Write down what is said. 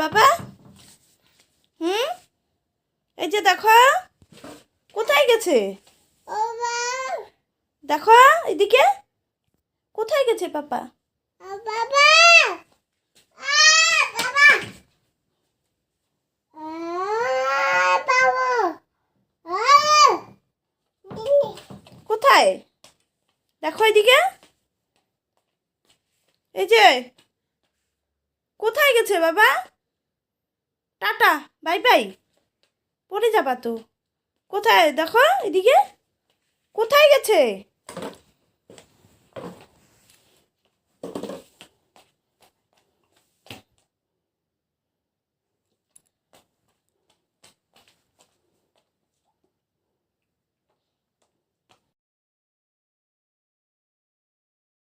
বাবা? হুম? এই যে দেখো। কোথায় গেছে? দেখো এদিকে। কোথায় গেছে পাপা? কোথায়? দেখো এদিকে। এই যে। কোথায় গেছে বাবা? Tata bye bye. পড়ে যাবা তো। কোথায়? দেখো এদিকে। কোথায় গেছে?